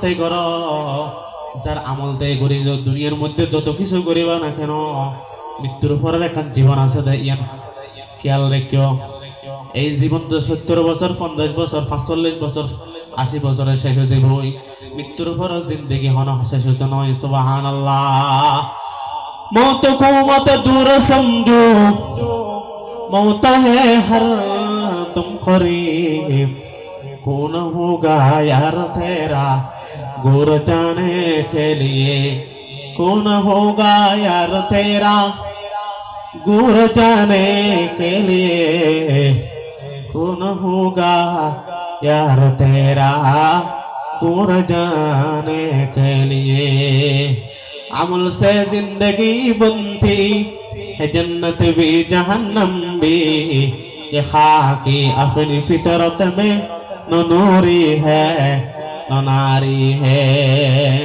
তাই তাই মধ্যে যত কিছু মৃত্যুর পরের একটা জীবন আছে খেয়াল রেখেও। এই জীবন তো সত্তর বছর, পঞ্চাশ বছর, পাঁচচল্লিশ বছর, আশি বছরের শেষ হয়ে যাব মৃত্যুর পর জিন্দগি হন শেষ হতে নয় সুবাহান আল্লাহ মত দূর সমঝো। হে হর তুম कौन होगा यार तेरा, गुर जाने के लिए। कौन होगा यार तेरा, गुर जाने के लिए। कौन होगा यार तेरा, गुर जाने के लिए। अमल से ज़िंदगी बनती है, जन्नत भी जहन्नम भी। ये खाकी अपनी फितरत में ননরি হ্যাঁ ননারি হ্যাঁ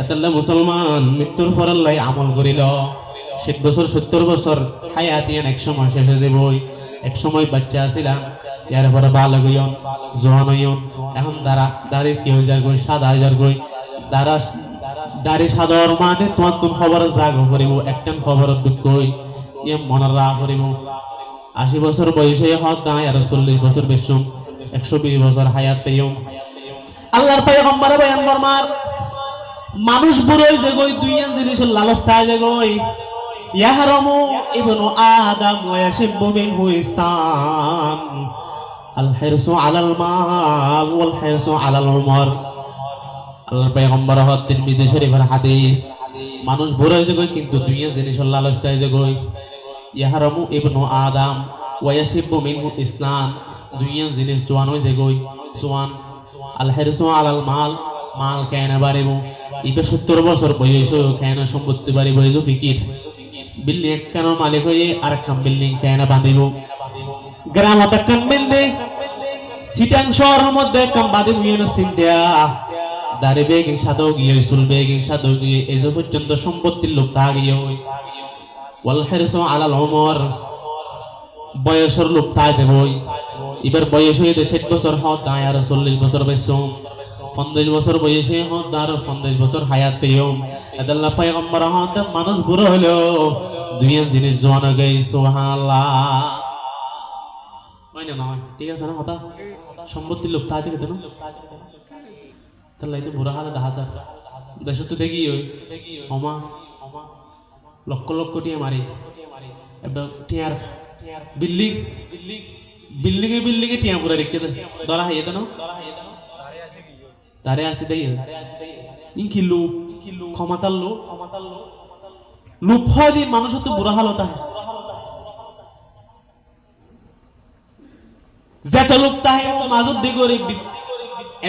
এতলে মুসলমান মৃত্যুর পর লাই আমল করিল। ষাট বছর, সত্তর বছর হায়াতিয়ান এক সময় শেষ হয়ে যাবই এক সময় বাচ্চা আসিলাম ইয়ার পরে বালক হইন জোয়ান হইন এখন দ্বারা দাঁড়িয়ে কি হয়ে যার গই সাদা হয়ে যার গই দ্বারা দাড়ি সাদর মানে তোমার তুমি খবর জাগ করিব, একটান খবর দুঃখ ইয়ে মনের রাগ করিব। আশি বছর বয়সে হত না আর চল্লিশ বছর বেশম একশো বিশ বছর হায়াত পেয়েও আল্লাহর পায়গম্বরে বয়ান ফরমার মানুষ বুড়োই যে গই দুইয়ান জিনিসের লালস চায় যে গই, ইয়াহরমু ইবনু আদম ওয়া ইয়াশিবু মিনহু ইসতান আল হিরসু আলাল মাল ওয়াল হিরসু আলাল উমর। আল্লাহর পয়গম্বর হাদিস, মানুষ কিন্তু দুইয়া জিনিসের লালস চায় যে গই, ইয়াহরমু ইবনু আদম ওয়া ইয়াশিবু মিনহু ইসনান দুইয়া জিনিস জোয়ান হয়ে যে গই জোয়ান। আল হিরসু আলাল মাল। মাল কেন বাড়িব। ইবে সত্তর বছর বয়স কেন সম্পত্তি বাড়িব, এই যে ফিকির। বিল্ডিং কেন মালিক হয়ে আর একটা বিল্ডিং কেন বাঁধিব। গ্রামত একখান বিল্ডিং। সিটাং শহরের মধ্যে একখান বাঁধিব ইয়ে সিন্ধিয়া। দাঁড়ে বেগিং সাদও গিয়ে, চুল বেগিং সাদও গিয়ে যে পর্যন্ত সম্পত্তির লোক তা গিয়ে ওয়াল হেরস আলাল অমর বয়সের লোক তা যাবই এবার বয়স হয়ে ষাট বছর হত আয় আর চল্লিশ বছর বেসম পঞ্চাশ বছর বয়সে হত আর পঞ্চাশ বছর হায়াত পেয়েও হত মানুষ বুড়ো হলো দুই জিনিস জোয়ান হয়ে গই হয় নয় ঠিক আছে না, কথা? সম্পত্তির লোক তা আছে কেন তাহলে এই বুড়া হালে দেখা যায় দেশে তো দেখি ওই হমা লক্ষ লক্ষ টিয়া মারি। টিয়ার বিল্ডিং বিল্ডিং এ বিল্ডিং এ টিয়া পুরা রেখে দেয় ধরা হাইয়ে দেন তারে আসি দেই ই কি লোক ক্ষমতার লোক লোক হয় যে মানুষের তো বুড়া হালত হয় যেটা লোক তাহে ও মাজত দি করে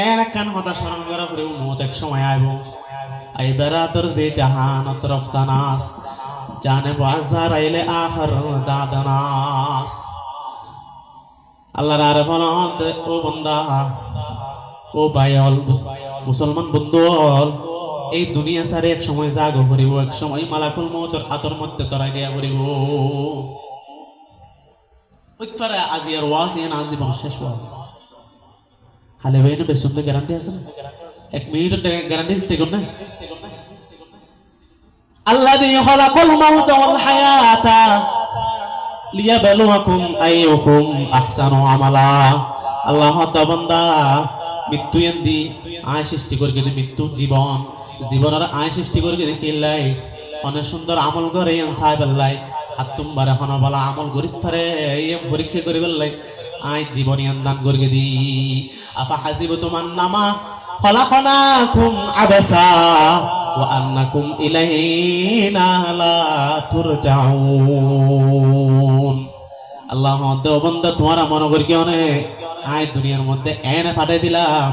এর কান হতা স্মরণ করা করে মত এক সময় আইব আইবারা তোর যে জাহান তরফ তানাস জানে বাজার আইলে আখর দাদানাস আল্লাহর আর ও বন্দা। ও বায়ল মুসলমান বন্ধু এই দুনিয়া সারে এক সময় জাগ করিব, এক সময় মালাকুল মৌতর আতর মধ্যে তরাই দিয়া করিব। ঐক্যরা আজি ওয়াজ আজি শেষ ওয়াজ। হালে ভাই বেশ গ্যারান্টি আছে এক মিনিট গ্যারান্টি দিতে না? আল্লাহ দিয়ে খলাকুল মাউত ওয়াল হায়াতা। লিয়াবলুয়াকুম আইয়ুকুম আহসানু আমালা। আল্লাহ বান্দা, মৃত্যু এন্দি, আয় সৃষ্টি করে কিন্তু মৃত্যু জীবন। জীবনের আয় সৃষ্টি করে কিন্তু কিল্লাই অনেক সুন্দর আমল করে এন সাহেব আল্লাহ। আর তোমার এখন বলা আমল গরিব ফারে এই পরীক্ষা করে বেল্লাই আয় জীবন দান করে দি আপা হাসিব তোমার নামা খলাখনাকুম আবাসা। وأنكم إلينا لا ترجعون আল্লাহ দেও বন্ধা তোমার মনে করি কি অনেক আয় দুনিয়ার মধ্যে এনে পাঠাই দিলাম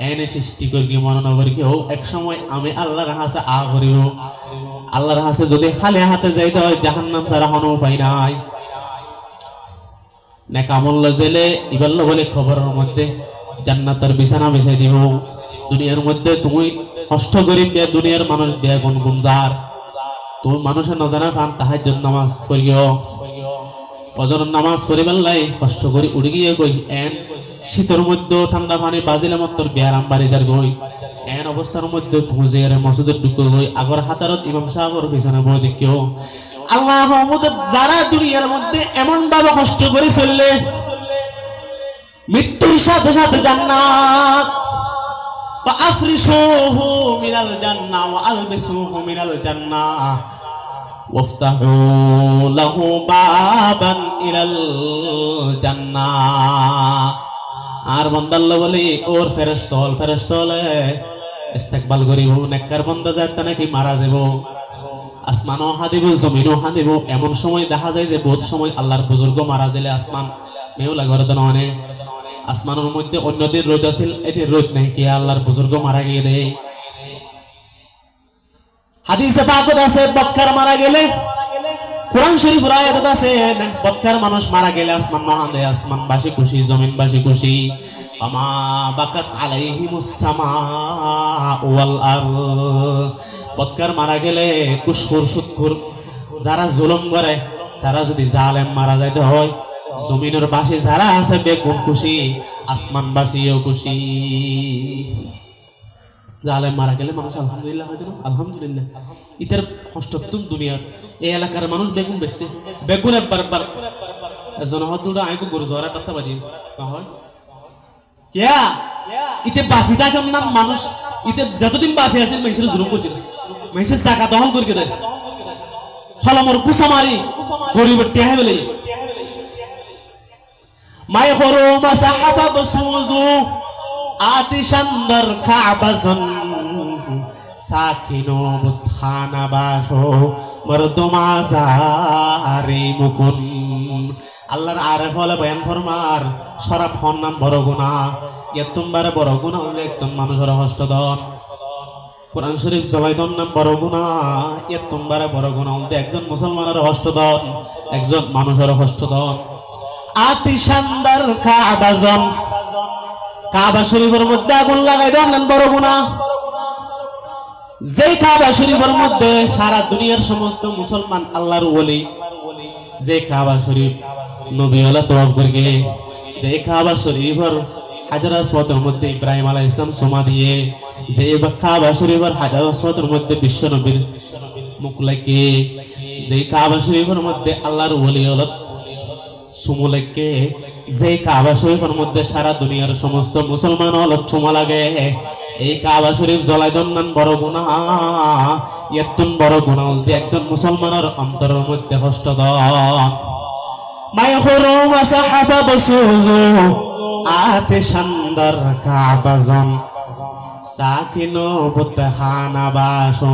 এনে সৃষ্টি করি কি মনে করি কি হোক এক সময় আমি আল্লাহর হাসে আ করিব আল্লাহর হাসে যদি খালি হাতে যাইতে হয় জাহান্নাম ছাড়া কোনো উপায় নাই নেকামল্ল জেলে ইবাল্ল বলে খবরের মধ্যে জান্নাতের বিছানা বেছাই দিব দুনিয়ার মধ্যে তুমি কষ্ট করি বিয়া দুনিয়ার মানুষ বিয়া গুন গুমজার তুমি মানুষের নজানা পান তাহার জন্য নামাজ করিও ফজরের নামাজ পড়ি বেলাই কষ্ট করি উড়ে গিয়ে কই এন শীতের মধ্যে ঠান্ডা পানি বাজিলে তোর বিয়ারাম বাড়ি যার গই। এন অবস্থার মধ্যে তুমি যে মসজিদের ঢুকে গই, আগর হাতারত ইমাম সাহেবের পিছনে বই দেখিও। আল্লাহ যারা দুনিয়ার মধ্যে এমন ভাবে কষ্ট করে চললে মৃত্যুর সাথে সাথে জান্নাত فأفرشوه من الجنة وألبسوه من الجنة وافتحوا له بابا إلى الجنة আর বন্দাল্লা বলি ওর ফেরেস্তল ফেরেস্তলে ইস্তেকবাল করিব নেককার বন্দা যায় নাকি মারা যাব আসমানও হাদিব জমিনও হাদিব এমন সময় দেখা যায় যে বহুত সময় আল্লাহর বুজুর্গ মারা দিলে আসমান মেউলা ঘরে তো নয় আসমানের মধ্যে অন্যদের রোদ আছিল এটি রোদ নাই, কে আল্লাহর বুজুর্গ মারা গিয়ে দেয় হাদিসে আছে বক্কার মারা গেলে, কোরআন শরীফ রায়াত আছে বক্কার মানুষ মারা গেলে আসমান মহান দেয় আসমান খুশি জমিন বাসি খুশি। আমা বাকাত আলাইহিমুস সামা ওয়াল আরদ। বক্কার মারা গেলে কুসকুর সুৎকুর যারা জুলুম করে, তারা যদি জালেম মারা যাইতে হয় জমিনের পাশে যারা আছে বেগুন খুশি আসমান বাসিও খুশি। জালেম মারা গেলে মানুষ আলহামদুলিল্লাহ হয়তো আলহামদুলিল্লাহ। ইতার কষ্টতুম দুনিয়ার। এই এলাকার মানুষ বেগুন বেচছে। বেগুন একবার একবার। এজন হতুরা আইকো গরু কেয়া? ইতে বাঁচি থাকেন না মানুষ? ইতে যতদিন বাঁচি আছে, মানুষের জুলুম করে মানুষের জায়গা দখল করে দেয় ফলামর কুসা গরিবের টেহা বেলে। মাই হরো মাসাহাবা বসুজু আতিশান্দর কাবাজন সাকিনো বুথানা বাসো, মরদমা জারি মুকুন। আল্লাহর আরে ফলে বয়ান ফরমার, সরাব হন নাম বড় গুণা। ইয়তুমবারে বড় গুণা হলে একজন মানুষের হস্তদন কোরআন শরীফ জলাইদন নাম বড় গুণা, ইয়তুমবারে বড় গুণা হলে একজন মুসলমানের হস্তদন একজন মানুষের হস্তদন আতিশান্দার কাবাজন কাবা শরীফের মধ্যে আগুন লাগাই দেন বড় গুণা যে কাবা শরীফের মধ্যে সারা দুনিয়ার সমস্ত মুসলমান আল্লাহর ওলি যে কাবা শরীফ নবী আল্লাহ তওয়াফ করে যে কাবা শরীফের হাজার আসওয়াতের মধ্যে ইব্রাহিম আলাইহিস সালাম সোমা দিয়ে যে কাবা শরীফের হাজার আসওয়াতের মধ্যে বিশ্ব নবীর মুখ লাগে যে কাবা শরীফের মধ্যে আল্লাহর ওলি আল্লাহ সুমুলেকে যে কাবা শরীফের মধ্যে সারা দুনিয়ার সমস্ত মুসলমান হলো চুমা লাগে, এই কাবা শরীফ জলাই দন্নান বড় গুণা এতুন বড় গুণা বলতে একজন মুসলমানের অন্তরের মধ্যে কষ্ট আতে শান্দার কাবাজন সাকিনো বুতহানা বাসো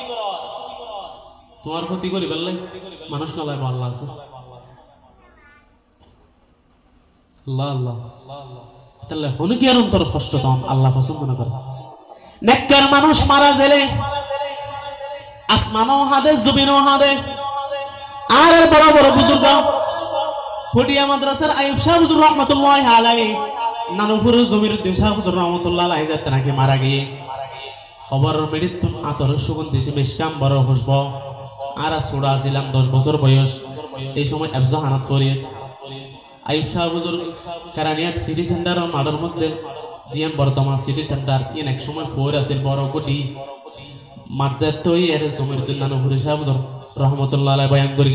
তোমার ক্ষতি করি বললে মানুষ না লাগবে আল্লাহ আছে নানুপুর জমির রহমতুল্লাহ নাকি মারা গিয়ে। খবর মৃত্যু আতর সুগন্ধি, মেশকাম, বড় হসব আর সুড়া ছিলাম দশ বছর বয়স। এই সময় এবজা হানাত করি। আইব শাহ হুজুর কারানিয়াট সিটি সেন্টার মাঠের মধ্যে জিয়ান বর্তমান সিটি সেন্টার ইন এক সময় ফোর আছে বড় কোটি মাঝে তৈ এর জমির উদ্দিন নানুপুর শাহ হুজুর, রহমতুল্লাহ আলাই বয়ান করি।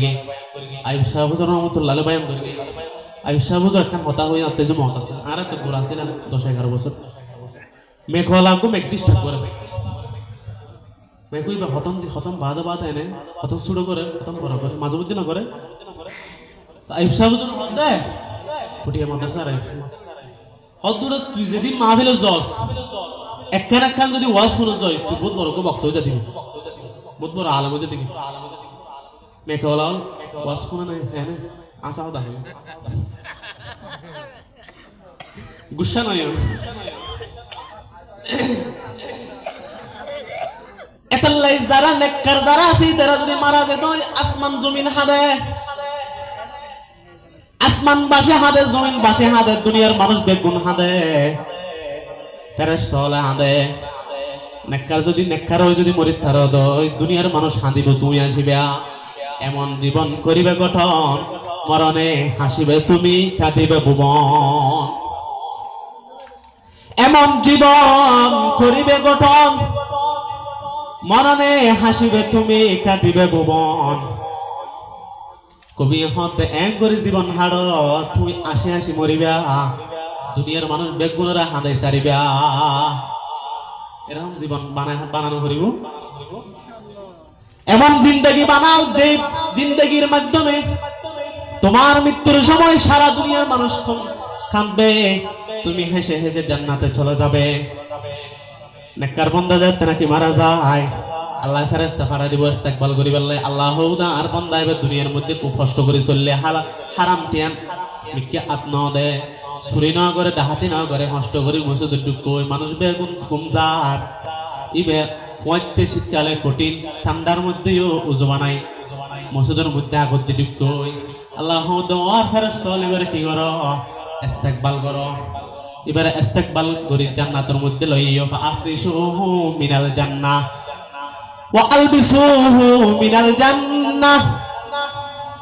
আইব শাহ হুজুর, রহমতুল্লাহ আলাই বয়ান করি। আইব শাহ একটা কথা হয়ে আনতে যে মত আছে আর একটা ঘোরা ছিলেন দশ এগারো বছর। মেঘলাগো মেঘ ডিস্টার্ব করে মেঘুই বা হতম হতম বাদা বাদ এনে, হতম সুড়ো করে হতম বড় করে মাঝে মধ্যে না করে আইসা বুঝুন দে। ফুটিয়ে মাদ্রাসা আর হদুরা তুই যেদিন মাহফিলে যাস একখান একখান যদি ওয়াজ শুনে যায় তুই বহুত বড় বক্তব্য যা দিবি বহুত বড় আলম যা দিবি মেঘলা ওয়াজ শুনে নাই হ্যাঁ আসাও দাহি গুসা নয় দুনিয়ার মানুষ দুনিয়ার মানুষ হাঁদিব, তুমি আসিবে এমন জীবন করিবে গঠন, মরণে হাসিবে তুমি, কাঁদিবে ভুবন। এমন জীবন করিবে গঠন মরণে হাসিবে তুমি, কাঁদিবে ভুবন। কবি হতে এক করে জীবন হাড়, তুমি আসি আসি মরিবা। দুনিয়ার মানুষ বেগুনরা হাঁদাই সারিবা। এরকম জীবন বানানো করিব। এমন জিন্দগি বানাও যে জিন্দগির মাধ্যমে তোমার মৃত্যুর সময় সারা দুনিয়ার মানুষ কাঁদবে। তুমি হেসে হেসে জান্নাতে চলে যাবে। নেককার বন্দা যাতে নাকি মারা যায়? আল্লাহ ফেরেস্তা ফারা দিব, ইস্তেকবাল করি বললে আল্লাহ হউদা আর বন্দা এবার দুনিয়ার মধ্যে খুব কষ্ট করে চললে। হালা হারাম টিয়ান মিকে আত ন দে। চুরি ন করে ডাহাতি ন করে কষ্ট করে, মসজিদ ডুব কই মানুষ বেগুন ঘুম যার ইবে পঁয়তে শীতকালে কঠিন, ঠান্ডার মধ্যেও উজু বানাই মসজিদের মধ্যে আগত দিয়ে ডুব কই আল্লাহ হউদা ফেরেস্তা এবারে কি করো? ইস্তেকবাল করো। এবারে ইস্তেকবাল করি জান্নাতের মধ্যে লইও ফাআফরিশুহু মিনাল জান্নাহ, ওয়া আলবিসুহু মিনাল জান্নাহ।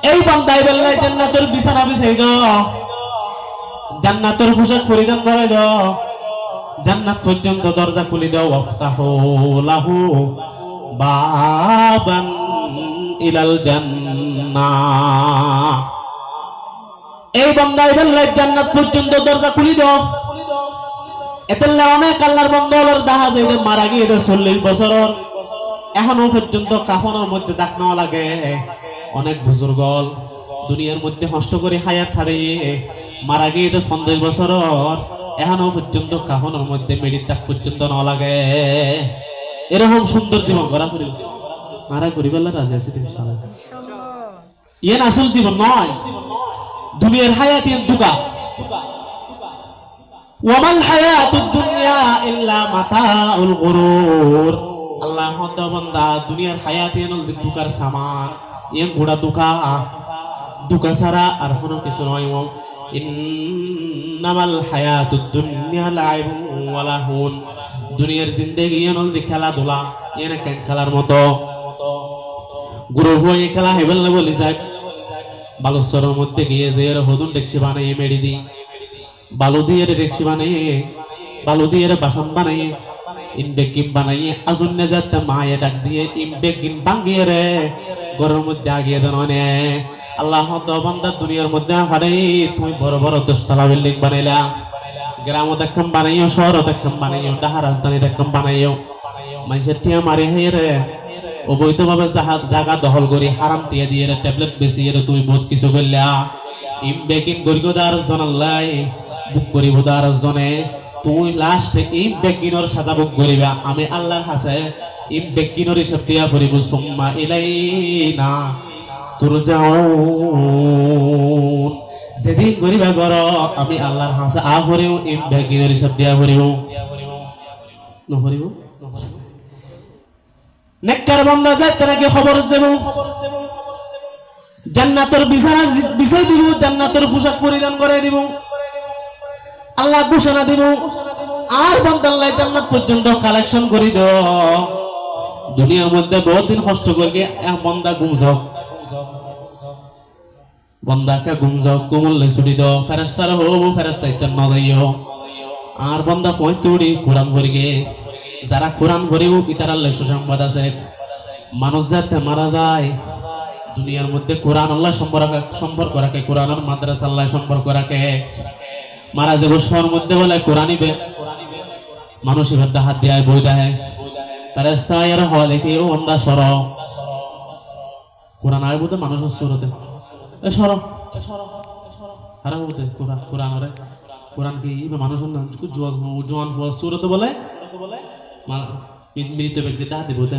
এই বান্দাই বললে জান্নাতের বিছানা বিছাই দাও জান্নাতের পোশাক পরিধান করে দাও জান্নাত পর্যন্ত দরজা খুলে দাও, ওয়াফতাহু লাহু বাবান ইলাল জান্নাহ। এই বন্দাই বললে জান্নাত পর্যন্ত দরজা খুলি দাও। এতেলে অনেক আল্লাহর বন্ধর দেখা যায় যে মারা গিয়ে চল্লিশ বছর এখনও পর্যন্ত কাফনের মধ্যে দাগ নেওয়া লাগে। অনেক বুজুর্গ দুনিয়ার মধ্যে কষ্ট করে হায়াত হারিয়ে মারা গিয়ে তো পঞ্চাশ বছর এখনও পর্যন্ত কাফনের মধ্যে মেডির দাগ পর্যন্ত নেওয়া লাগে। এরকম সুন্দর জীবন করা করি। মারা করিবেলা রাজি আছে ইয়ে আসল জীবন নয়। দুনিয়ার হায়াত ইয়ান দুকা ওয়ামাল হায়াতুদ দুনিয়া ইল্লা মাতাউল গুরুর। আল্লাহ হদ বান্দা, দুনিয়ার হায়াত ইয়ান দুকার সামান। ইয়ান ঘোড়া দুকা দুকা ছাড়া আর কোনো কিছু নয় ও ইন্নামাল হায়াতুদ দুনিয়া লাইবুন ওয়া লাহুন। দুনিয়ার জিন্দেগি ইয়ান খেলাধুলা ইয়ান কেন খেলার মতো? গুরু হয়ে খেলা হেবেল না বলি যায়। বালুচরের মধ্যে গিয়ে যে হদুন ডেকসি বানাইয়ে মেরি দি। বালু দিয়ে ডেকসি বানাইয়ে বালু দিয়ে বাসন বানাইয়ে ইনবেকিম বানাইয়ে, আজুন নে যাতে মায়ে ডাক দিয়ে ইনবেকিম বাঙ্গিয়ে রে ঘরের মধ্যে আগিয়ে দেন নে আল্লাহ বান্দা দুনিয়ার মধ্যে হারে, তুমি বড় বড় দশতলা বিল্ডিং বানাইলা। গ্রাম দেখাম বানাইও শহর দেখাম বানাইও, ডাহা রাজধানী দেখাম বানাইও। মানুষের টিয়া মারি হাই রে, অবৈধভাবে জাগা দখল করি, হারাম টিয়া দিয়ে রে, ট্যাবলেট বেশি রে তুই বহুত কিছু করলা। ইম বেকিন গরিগদার জনাল্লাই বুক করিব দার জনে, তুই লাস্ট ইম বেকিনর সাজা বুক করিবা। আমি আল্লাহর কাছে ইম বেকিনর হিসাব দিয়া করিব, সুম্মা ইলাইনা তুরজাউন। যেদিন করিবা গর আমি আল্লাহর কাছে আ করিও ইম বেকিনর হিসাব দিয়া করিব। নহরিব? নেককার বান্দা যায় তাকে খবর দেব। জান্নাতের বিছানা বিছাই দিব, জান্নাতের পোশাক পরিধান করে দিব। আল্লাহ ঘোষণা দিব। আর বান্দাল্লাহ জান্নাত পর্যন্ত কালেকশন করে দাও। দুনিয়ার মধ্যে বহুত দিন কষ্ট করে এক বন্দা গুম যাও বন্দাকে গুম যাও কুমল্লে ছুটি দাও। ফেরেস্তার হব ফেরেস্তা ইত্যাদ নদাইও আর বন্দা পঁয়তুড়ি কোরআন ভরিগে যারা কোরআন ভরিও ইতার আল্লাহ সুসংবাদ আছে। মানুষ যাতে মারা যায়। দুনিয়ার মধ্যে কোরআন আল্লাহ সম্পর্ক সম্পর্ক রাখে। কোরআনের মাদ্রাসা আল্লাহ সম্পর্ক রাখে। মারা যাব শোর মধ্যে বলে কোরআনই বে মানুষ এবার হাত দিয়ে বই দেয় তারা সায়ের অন্দা সর কোরআন আয় বলতে মানুষের সুরতে। সর কোরআন কোরআন কোরআন কি মৃত ব্যক্তিটা হাতে বলতে